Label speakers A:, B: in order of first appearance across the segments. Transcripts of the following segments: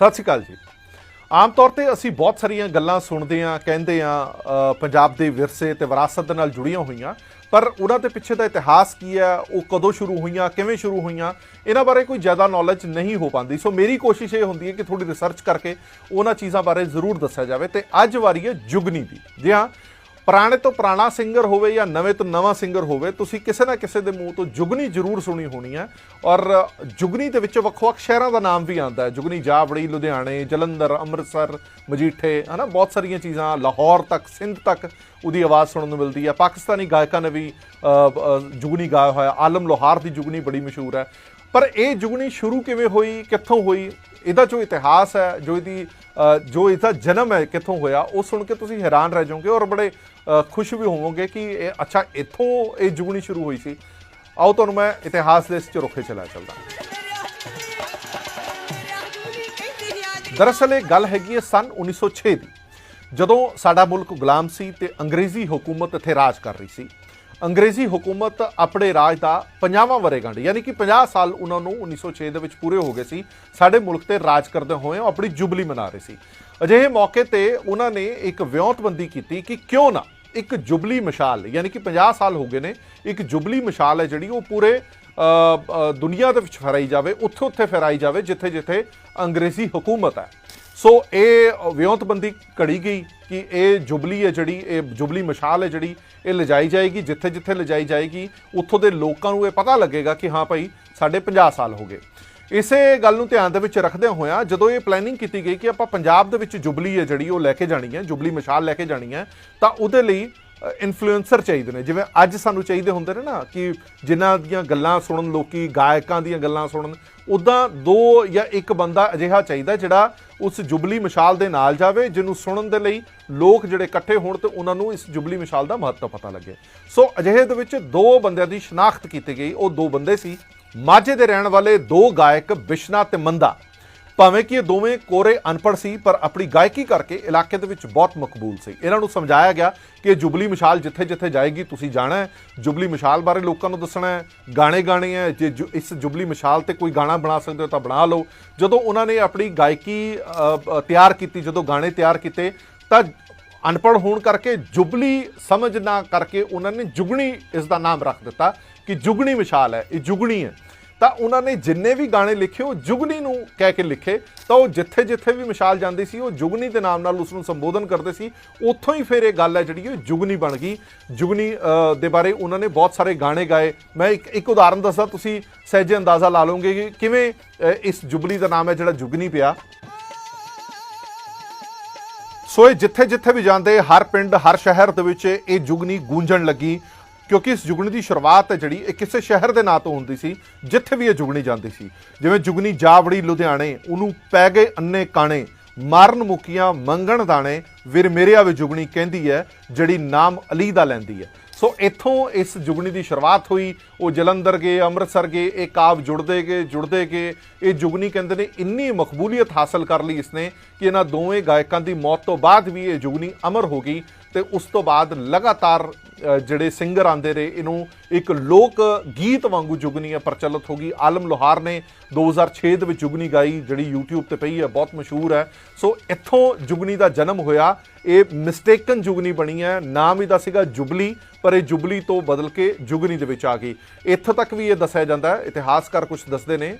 A: ਸਤਿ ਸ਼੍ਰੀ ਅਕਾਲ ਜੀ। ਆਮ ਤੌਰ ਤੇ ਅਸੀਂ ਬਹੁਤ ਸਾਰੀਆਂ ਗੱਲਾਂ ਸੁਣਦੇ ਆ ਕਹਿੰਦੇ ਆ ਪੰਜਾਬ ਦੇ ਵਿਰਸੇ ਤੇ ਵਿਰਾਸਤ ਦੇ ਨਾਲ ਜੁੜੀਆਂ ਹੋਈਆਂ, ਪਰ ਉਹਨਾਂ ਦੇ ਪਿੱਛੇ ਦਾ ਇਤਿਹਾਸ ਕੀ ਹੈ, ਉਹ ਕਦੋਂ ਸ਼ੁਰੂ ਹੋਈਆਂ, ਕਿਵੇਂ ਸ਼ੁਰੂ ਹੋਈਆਂ, ਇਹਨਾਂ ਬਾਰੇ ਕੋਈ ਜ਼ਿਆਦਾ ਨੌਲੇਜ ਨਹੀਂ ਹੋ ਪਾਉਂਦੀ। ਸੋ ਮੇਰੀ ਕੋਸ਼ਿਸ਼ ਇਹ ਹੁੰਦੀ ਹੈ ਕਿ ਥੋੜੀ ਰਿਸਰਚ ਕਰਕੇ ਉਹਨਾਂ ਚੀਜ਼ਾਂ ਬਾਰੇ ਜ਼ਰੂਰ ਦੱਸਿਆ ਜਾਵੇ ਤੇ ਅੱਜ ਵਾਰੀ ਹੈ ਜੁਗਨੀ ਦੀ। ਜੀ ਹਾਂ ਪੁਰਾਣੇ ਤੋਂ ਪੁਰਾਣਾ ਸਿੰਗਰ ਹੋਵੇ ਜਾਂ ਨਵੇਂ ਤੋਂ ਨਵਾਂ ਸਿੰਗਰ ਹੋਵੇ, ਤੁਸੀਂ ਕਿਸੇ ਨਾ ਕਿਸੇ ਦੇ ਮੂੰਹ ਤੋਂ ਜੁਗਨੀ ਜ਼ਰੂਰ ਸੁਣੀ ਹੋਣੀ ਹੈ। ਔਰ ਜੁਗਨੀ ਦੇ ਵਿੱਚ ਵੱਖ-ਵੱਖ ਸ਼ਹਿਰਾਂ ਦਾ ਨਾਮ ਵੀ ਆਉਂਦਾ ਹੈ। ਜੁਗਨੀ ਜਾਵੜੀ ਲੁਧਿਆਣੇ, ਜਲੰਧਰ, ਅੰਮ੍ਰਿਤਸਰ, ਮਜੀਠੇ, ਹਨਾ, ਬਹੁਤ ਸਾਰੀਆਂ ਚੀਜ਼ਾਂ, ਲਾਹੌਰ ਤੱਕ, ਸਿੰਧ ਤੱਕ ਉਹਦੀ ਆਵਾਜ਼ ਸੁਣਨ ਨੂੰ ਮਿਲਦੀ ਹੈ। ਪਾਕਿਸਤਾਨੀ ਗਾਇਕਾਂ ਨੇ ਵੀ ਜੁਗਨੀ ਗਾਇਆ ਹੋਇਆ, ਆਲਮ ਲੋਹਾਰ ਦੀ ਜੁਗਨੀ ਬੜੀ ਮਸ਼ਹੂਰ ਹੈ। ਪਰ ਇਹ ਜੁਗਣੀ ਸ਼ੁਰੂ ਕਿਵੇਂ ਹੋਈ, ਕਿੱਥੋਂ ਹੋਈ? ਇਹਦਾ ਜੋ ਇਤਿਹਾਸ ਹੈ, ਜੋ ਇਹਦੀ ਜੋ ਇਹਦਾ ਜਨਮ ਹੈ, ਕਿੱਥੋਂ ਹੋਇਆ, ਉਹ ਸੁਣ ਕੇ ਤੁਸੀਂ ਹੈਰਾਨ ਰਹਿ ਜਾਓਗੇ ਔਰ ਬੜੇ ਖੁਸ਼ ਵੀ ਹੋਵੋਗੇ ਕਿ ਇਹ, ਅੱਛਾ, ਇੱਥੋਂ ਇਹ ਜੁਗਣੀ ਸ਼ੁਰੂ ਹੋਈ ਸੀ। ਆਓ ਤੁਹਾਨੂੰ ਮੈਂ ਇਤਿਹਾਸ ਦੇ ਇਸ ਝਰੋਖੇ ਚਲਾ ਚੱਲਦਾ। ਦਰਅਸਲ ਇਹ ਗੱਲ ਹੈਗੀ ਹੈ ਸਨ 1906 ਦੀ। ਜਦੋਂ ਸਾਡਾ ਮੁਲਕ ਗੁਲਾਮ ਸੀ ਤੇ ਅੰਗਰੇਜ਼ੀ ਹਕੂਮਤ ਇੱਥੇ ਰਾਜ ਕਰ ਰਹੀ ਸੀ ਅੰਗਰੇਜ਼ੀ ਹਕੂਮਤ ਆਪਣੇ ਰਾਜ ਦਾ 50ਵਾਂ ਵਰੇਗੰਢ ਯਾਨੀ ਕਿ 50 ਸਾਲ ਉਹਨਾਂ ਨੂੰ 1906 ਦੇ ਵਿੱਚ ਪੂਰੇ ਹੋ ਗਏ ਸੀ। ਸਾਡੇ ਮੁਲਕ ਤੇ ਰਾਜ ਕਰਦੇ ਹੋਏ ਉਹ ਆਪਣੀ ਜੁਬਲੀ ਮਨਾ ਰਹੇ ਸੀ। ਅਜਿਹੇ ਮੌਕੇ ਤੇ ਉਹਨਾਂ ਨੇ ਇੱਕ ਵਿਉਂਤਬੰਦੀ ਕੀਤੀ ਕਿ ਕਿਉਂ ਨਾ ਇੱਕ ਜੁਬਲੀ ਮਸ਼ਾਲ, ਯਾਨੀ ਕਿ 50 ਸਾਲ ਹੋ ਗਏ ਨੇ, ਇੱਕ ਜੁਬਲੀ ਮਸ਼ਾਲ ਹੈ ਜਿਹੜੀ ਉਹ ਪੂਰੇ ਦੁਨੀਆ ਦੇ ਵਿੱਚ ਫੈਰਾਈ ਜਾਵੇ ਉੱਥੇ ਉੱਥੇ ਫੈਰਾਈ ਜਾਵੇ ਜਿੱਥੇ ਜਿੱਥੇ ਅੰਗਰੇਜ਼ੀ ਹਕੂਮਤ ਹੈ। ਸੋ ਇਹ ਵਿਉਂਤਬੰਦੀ ਘੜੀ ਗਈ ਕਿ ਇਹ ਜੁਬਲੀ ਹੈ ਜਿਹੜੀ, ਇਹ ਜੁਬਲੀ ਮਸ਼ਾਲ ਹੈ ਜਿਹੜੀ, ਇਹ ਲਿਜਾਈ ਜਾਏਗੀ ਜਿੱਥੇ ਜਿੱਥੇ ਲਿਜਾਈ ਜਾਏਗੀ, ਉੱਥੋਂ ਦੇ ਲੋਕਾਂ ਨੂੰ ਇਹ ਪਤਾ ਲੱਗੇਗਾ ਕਿ ਹਾਂ ਭਾਈ, ਸਾਡੇ 50 ਸਾਲ ਹੋ ਗਏ। ਇਸੇ ਗੱਲ ਨੂੰ ਧਿਆਨ ਦੇ ਵਿੱਚ ਰੱਖਦਿਆਂ ਹੋਇਆਂ, ਜਦੋਂ ਇਹ ਪਲੈਨਿੰਗ ਕੀਤੀ ਗਈ ਕਿ ਆਪਾਂ ਪੰਜਾਬ ਦੇ ਵਿੱਚ ਜੁਬਲੀ ਹੈ ਜਿਹੜੀ, ਉਹ ਲੈ ਕੇ ਜਾਣੀ ਹੈ, ਜੁਬਲੀ ਮਸ਼ਾਲ ਲੈ ਕੇ ਜਾਣੀ ਹੈ, ਤਾਂ ਉਹਦੇ ਲਈ ਇਨਫਲੂਐਂਸਰ ਚਾਹੀਦੇ ਨੇ। ਜਿਵੇਂ ਅੱਜ ਸਾਨੂੰ ਚਾਹੀਦੇ ਹੁੰਦੇ ਨੇ ਨਾ ਕਿ ਜਿਨ੍ਹਾਂ ਦੀਆਂ ਗੱਲਾਂ ਸੁਣਨ, ਲੋਕੀ ਗਾਇਕਾਂ ਦੀਆਂ ਗੱਲਾਂ ਸੁਣਨ ਉਦਾਂ ਦੋ ਜਾਂ ਇੱਕ ਬੰਦਾ ਅਜਿਹਾ ਚਾਹੀਦਾ ਜਿਹੜਾ ਉਸ ਜੁਬਲੀ ਮਿਸ਼ਾਲ ਦੇ ਨਾਲ ਜਾਵੇ, ਜਿਹਨੂੰ ਸੁਣਨ ਦੇ ਲਈ ਲੋਕ ਜਿਹੜੇ ਇਕੱਠੇ ਹੋਣ ਤੇ ਉਹਨਾਂ ਨੂੰ ਇਸ ਜੁਬਲੀ ਮਸ਼ਾਲ ਦਾ ਮਹੱਤਵ ਪਤਾ ਲੱਗੇ। ਸੋ ਅਜਿਹੇ ਦੇ ਵਿੱਚ ਦੋ ਬੰਦਿਆਂ ਦੀ ਸ਼ਨਾਖਤ ਕੀਤੀ ਗਈ। ਉਹ ਦੋ ਬੰਦੇ ਸੀ। ਮਾਝੇ ਦੇ ਰਹਿਣ ਵਾਲੇ ਦੋ ਗਾਇਕ ਬਿਸ਼ਨਾ ਤੇ ਮੰਦਾ। ਭਾਵੇਂ ਕਿ ਇਹ ਦੋਵੇਂ ਕੋਰੇ ਅਨਪੜ੍ਹ ਸੀ, ਪਰ ਆਪਣੀ ਗਾਇਕੀ ਕਰਕੇ ਇਲਾਕੇ ਦੇ ਵਿੱਚ ਬਹੁਤ ਮਕਬੂਲ ਸੀ। ਇਹਨਾਂ ਨੂੰ ਸਮਝਾਇਆ ਗਿਆ ਕਿ ਇਹ ਜੁਬਲੀ ਮਸ਼ਾਲ ਜਿੱਥੇ ਜਿੱਥੇ ਜਾਏਗੀ, ਤੁਸੀਂ ਜਾਣਾ ਹੈ। ਜੁਬਲੀ ਮਸ਼ਾਲ ਬਾਰੇ ਲੋਕਾਂ ਨੂੰ ਦੱਸਣਾ ਹੈ। ਗਾਣੇ ਗਾਣੇ ਹੈ। ਜੇ ਜੁ- ਇਸ ਜੁਬਲੀ ਮਸ਼ਾਲ ਤੇ ਕੋਈ ਗਾਣਾ ਬਣਾ ਸਕਦੇ ਹੋ ਤਾਂ ਬਣਾ ਲਓ। ਜਦੋਂ ਉਹਨਾਂ ਨੇ ਆਪਣੀ ਗਾਇਕੀ ਤਿਆਰ ਕੀਤੀ, ਜਦੋਂ ਗਾਣੇ ਤਿਆਰ ਕੀਤੇ, ਤਾਂ ਅਨਪੜ੍ਹ ਹੋਣ ਕਰਕੇ ਜੁਬਲੀ ਸਮਝ ਨਾ ਕਰਕੇ ਉਹਨਾਂ ਨੇ ਜੁਗਣੀ ਇਸ ਦਾ ਨਾਮ ਰੱਖ ਦਿੱਤਾ ਕਿ ਜੁਗਣੀ ਮਸ਼ਾਲ ਹੈ, ਇਹ ਜੁਗਣੀ ਹੈ। ਤਾਂ ਉਹਨਾਂ ਨੇ ਜਿੰਨੇ ਵੀ ਗਾਣੇ ਲਿਖੇ, ਉਹ ਜੁਗਨੀ ਨੂੰ ਕਹਿ ਕੇ ਲਿਖੇ। ਤਾਂ ਉਹ ਜਿੱਥੇ ਜਿੱਥੇ ਵੀ ਮਿਸਾਲ ਜਾਂਦੀ ਸੀ, ਉਹ ਜੁਗਨੀ ਦੇ ਨਾਮ ਨਾਲ ਉਸ ਨੂੰ ਸੰਬੋਧਨ ਕਰਦੇ ਸੀ। ਉੱਥੋਂ ਹੀ ਫਿਰ ਇਹ ਗੱਲ ਹੈ ਜਿਹੜੀ, ਉਹ ਜੁਗਨੀ ਬਣ ਗਈ। ਜੁਗਨੀ ਦੇ ਬਾਰੇ ਉਹਨਾਂ ਨੇ ਬਹੁਤ ਸਾਰੇ ਗਾਣੇ ਗਾਏ। ਮੈਂ ਇੱਕ ਇੱਕ ਉਦਾਹਰਨ ਦੱਸਾਂ, ਤੁਸੀਂ ਸਹਿਜੇ ਅੰਦਾਜ਼ਾ ਲਾ ਲਓਗੇ ਕਿ ਕਿਵੇਂ ਇਸ ਜੁਬਲੀ ਦਾ ਨਾਮ ਹੈ ਜਿਹੜਾ ਜੁਗਨੀ ਪਿਆ। ਸੋ ਇਹ ਜਿੱਥੇ ਜਿੱਥੇ ਵੀ ਜਾਂਦੇ, ਹਰ ਪਿੰਡ, ਹਰ ਸ਼ਹਿਰ ਦੇ ਵਿੱਚ ਇਹ ਜੁਗਨੀ ਗੂੰਜਣ ਲੱਗੀ। ਕਿਉਂਕਿ ਇਸ ਜੁਗਣੀ ਦੀ ਸ਼ੁਰੂਆਤ ਹੈ ਜਿਹੜੀ, ਇਹ ਕਿਸੇ ਸ਼ਹਿਰ ਦੇ ਨਾਂ ਤੋਂ ਹੁੰਦੀ ਸੀ, ਜਿੱਥੇ ਵੀ ਇਹ ਜੁਗਣੀ ਜਾਂਦੀ ਸੀ। ਜਿਵੇਂ ਜੁਗਣੀ ਜਾਵੜੀ ਲੁਧਿਆਣੇ, ਉਹਨੂੰ ਪੈ ਗਏ ਅੰਨੇ ਕਾਣੇ, ਮਾਰਨ ਮੁਕੀਆਂ ਮੰਗਣ ਦਾਣੇ, ਵਿਰ ਮੇਰਿਆ ਵੇ ਜੁਗਨੀ ਕਹਿੰਦੀ ਹੈ, ਜਿਹੜੀ ਨਾਮ ਅਲੀ ਦਾ ਲੈਂਦੀ ਹੈ। ਸੋ ਇੱਥੋਂ ਇਸ ਜੁਗਨੀ ਦੀ ਸ਼ੁਰੂਆਤ ਹੋਈ, ਉਹ ਜਲੰਧਰ ਗਏ, ਅੰਮ੍ਰਿਤਸਰ ਗਏ, ਇਹ ਕਾਵ ਜੁੜਦੇ ਗਏ ਜੁੜਦੇ ਗਏ। ਇਹ ਜੁਗਨੀ ਕਹਿੰਦੇ ਨੇ ਇੰਨੀ ਮਕਬੂਲੀਅਤ ਹਾਸਲ ਕਰ ਲਈ ਇਸਨੇ ਕਿ ਇਹਨਾਂ ਦੋਵੇਂ ਗਾਇਕਾਂ ਦੀ ਮੌਤ ਤੋਂ ਬਾਅਦ ਵੀ ਇਹ ਜੁਗਨੀ ਅਮਰ ਹੋ ਗਈ ਤੇ ਉਸ ਤੋਂ ਬਾਅਦ ਲਗਾਤਾਰ ਜਿਹੜੇ ਸਿੰਗਰ ਆਂਦੇ ਰਹੇ, ਇਹਨੂੰ ਇੱਕ ਲੋਕ ਗੀਤ ਵਾਂਗੂ ਜੁਗਨੀ ਪ੍ਰਚਲਿਤ ਹੋ ਗਈ। ਆਲਮ ਲੋਹਾਰ ਨੇ 2006 ਦੇ ਵਿੱਚ ਜੁਗਨੀ ਗਾਈ ਜਿਹੜੀ YouTube ਤੇ ਪਈ ਹੈ, ਬਹੁਤ ਮਸ਼ਹੂਰ ਹੈ। ਸੋ ਇੱਥੋਂ ਜੁਗਨੀ ਦਾ ਜਨਮ ਹੋਇਆ। ਇਹ ਮਿਸਟੇਕਨ ਜੁਗਨੀ ਬਣੀ ਹੈ। ਨਾਮ ਇਹਦਾ ਸੀਗਾ ਜੁਬਲੀ, ਪਰ ਇਹ ਜੁਬਲੀ ਤੋਂ ਬਦਲ ਕੇ ਜੁਗਨੀ ਦੇ ਵਿੱਚ ਆ ਗਈ। ਇੱਥੋਂ ਤੱਕ ਵੀ ਇਹ ਦੱਸਿਆ ਜਾਂਦਾ ਹੈ। ਇਤਿਹਾਸਕਾਰ ਕੁਝ ਦੱਸਦੇ ਨੇ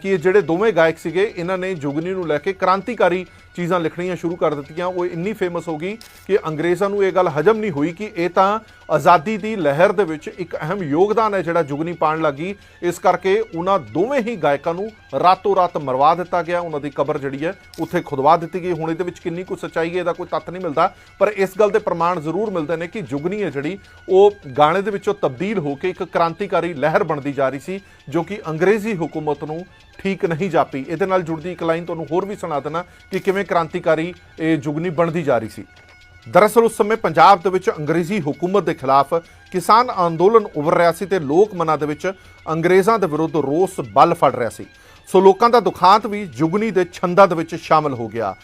A: ਕਿ ਇਹ ਜਿਹੜੇ ਦੋਵੇਂ ਗਾਇਕ ਸੀਗੇ, ਇਹਨਾਂ ਨੇ ਜੁਗਨੀ ਨੂੰ ਲੈ ਕੇ ਕ੍ਰਾਂਤੀਕਾਰੀ ਚੀਜ਼ਾਂ ਲਿਖਣੀਆਂ ਸ਼ੁਰੂ ਕਰ ਦਿੱਤੀਆਂ। ਉਹ ਇੰਨੀ ਫੇਮਸ ਹੋ ਗਈ ਕਿ ਅੰਗਰੇਜ਼ਾਂ ਨੂੰ ਇਹ ਗੱਲ ਹਜਮ ਨਹੀਂ ਹੋਈ ਕਿ ਇਹ ਤਾਂ ਆਜ਼ਾਦੀ ਦੀ ਲਹਿਰ ਦੇ ਵਿੱਚ ਇੱਕ ਅਹਿਮ ਯੋਗਦਾਨ ਹੈ ਜਿਹੜਾ ਜੁਗਨੀ ਪਾਣ ਲੱਗੀ। ਇਸ ਕਰਕੇ ਉਹਨਾਂ ਦੋਵੇਂ ਹੀ ਗਾਇਕਾਂ ਨੂੰ ਰਾਤੋਂ ਰਾਤ ਮਰਵਾ ਦਿੱਤਾ ਗਿਆ। ਉਹਨਾਂ ਦੀ ਕਬਰ ਜਿਹੜੀ ਹੈ, ਉੱਥੇ ਖੁਦਵਾ ਦਿੱਤੀ ਗਈ। ਹੁਣ ਇਹਦੇ ਵਿੱਚ ਕਿੰਨੀ ਕੁ ਸੱਚਾਈ ਹੈ, ਇਹਦਾ ਕੋਈ ਤੱਤ ਨਹੀਂ ਮਿਲਦਾ। ਪਰ ਇਸ ਗੱਲ ਦੇ ਪ੍ਰਮਾਣ ਜ਼ਰੂਰ ਮਿਲਦੇ ਨੇ ਕਿ ਜੁਗਨੀ ਹੈ ਜਿਹੜੀ, ਉਹ ਗਾਣੇ ਦੇ ਵਿੱਚੋਂ ਤਬਦੀਲ ਹੋ ਕੇ ਇੱਕ ਕ੍ਰਾਂਤੀਕਾਰੀ ਲਹਿਰ ਬਣਦੀ ਜਾ ਰਹੀ ਸੀ, ਜੋ ਕਿ ਅੰਗਰੇਜ਼ੀ ਹਕੂਮਤ ਨੂੰ ਠੀਕ ਨਹੀਂ ਜਾਪੀ। ਇਹਦੇ ਨਾਲ ਜੁੜਦੀ ਇੱਕ ਲਾਈਨ ਤੁਹਾਨੂੰ ਹੋਰ ਵੀ ਸੁਣਾ ਦੇਣਾ ਕਿ ਕਿਵੇਂ ਕ੍ਰਾਂਤੀਕਾਰੀ ਇਹ ਜੁਗਨੀ ਬਣਦੀ ਜਾ ਰਹੀ ਸੀ। ਦਰਅਸਲ ਉਸ ਸਮੇਂ ਪੰਜਾਬ ਦੇ ਵਿੱਚ ਅੰਗਰੇਜ਼ੀ ਹਕੂਮਤ ਦੇ ਖਿਲਾਫ ਕਿਸਾਨ ਅੰਦੋਲਨ ਉੱਭਰ ਰਿਹਾ ਸੀ ਤੇ ਲੋਕ ਮਨਾਂ ਦੇ ਵਿੱਚ ਅੰਗਰੇਜ਼ਾਂ ਦੇ ਵਿਰੁੱਧ ਰੋਸ ਬਲ ਫੜ ਰਿਹਾ ਸੀ। ਸੋ ਲੋਕਾਂ ਦਾ ਦੁਖਾਂਤ ਵੀ ਜੁਗਨੀ ਦੇ ਛੰਦਾਂ ਦੇ ਵਿੱਚ ਸ਼ਾਮਲ ਹੋ ਗਿਆ।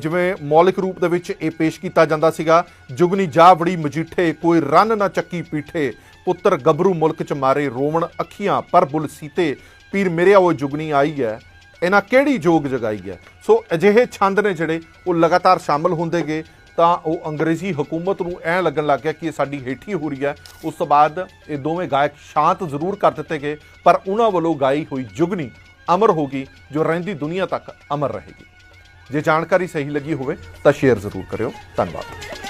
A: ਜਿਵੇਂ ਮੌਲਿਕ ਰੂਪ ਦੇ ਵਿੱਚ ਇਹ ਪੇਸ਼ ਕੀਤਾ ਜਾਂਦਾ ਸੀਗਾ, ਜੁਗਨੀ ਜਾ ਬੜੀ ਮਜੀਠੇ, ਕੋਈ ਰੰਨ ਨਾ ਚੱਕੀ ਪੀਠੇ, ਪੁੱਤਰ ਗੱਭਰੂ ਮੁਲਕ ਚ ਮਾਰੇ ਰੋਵਣ ਅੱਖੀਆਂ, ਪਰ ਬੁਲ ਸੀਤੇ ਪੀਰ ਮੇਰੇ ਉਹ ਜੁਗਨੀ ਆਈ ਹੈ ਇਹਨਾਂ ਕਿਹੜੀ ਜੋਗ ਜਗਾਈ ਹੈ ਸੋ ਅਜਿਹੇ ਛੰਦ ਨੇ ਜਿਹੜੇ ਉਹ ਲਗਾਤਾਰ ਸ਼ਾਮਲ ਹੁੰਦੇ ਗਏ, ਤਾਂ ਉਹ ਅੰਗਰੇਜ਼ੀ ਹਕੂਮਤ ਨੂੰ ਐਂ ਲੱਗਣ ਲੱਗ ਗਿਆ ਕਿ ਇਹ ਸਾਡੀ ਹੇਠੀ ਹੋ ਰਹੀ ਹੈ। ਉਸ ਤੋਂ ਬਾਅਦ ਇਹ ਦੋਵੇਂ ਗਾਇਕ ਸ਼ਾਂਤ ਜ਼ਰੂਰ ਕਰ ਦਿੱਤੇ ਗਏ, ਪਰ ਉਹਨਾਂ ਵੱਲੋਂ ਗਾਈ ਹੋਈ ਜੁਗਨੀ ਅਮਰ ਹੋਗੀ ਜੋ ਰਹਿੰਦੀ ਦੁਨੀਆ ਤੱਕ ਅਮਰ ਰਹੇਗੀ। ਜੇ ਜਾਣਕਾਰੀ ਸਹੀ ਲੱਗੀ ਹੋਵੇ ਤਾਂ ਸ਼ੇਅਰ ਜ਼ਰੂਰ ਕਰਿਓ। ਧੰਨਵਾਦ।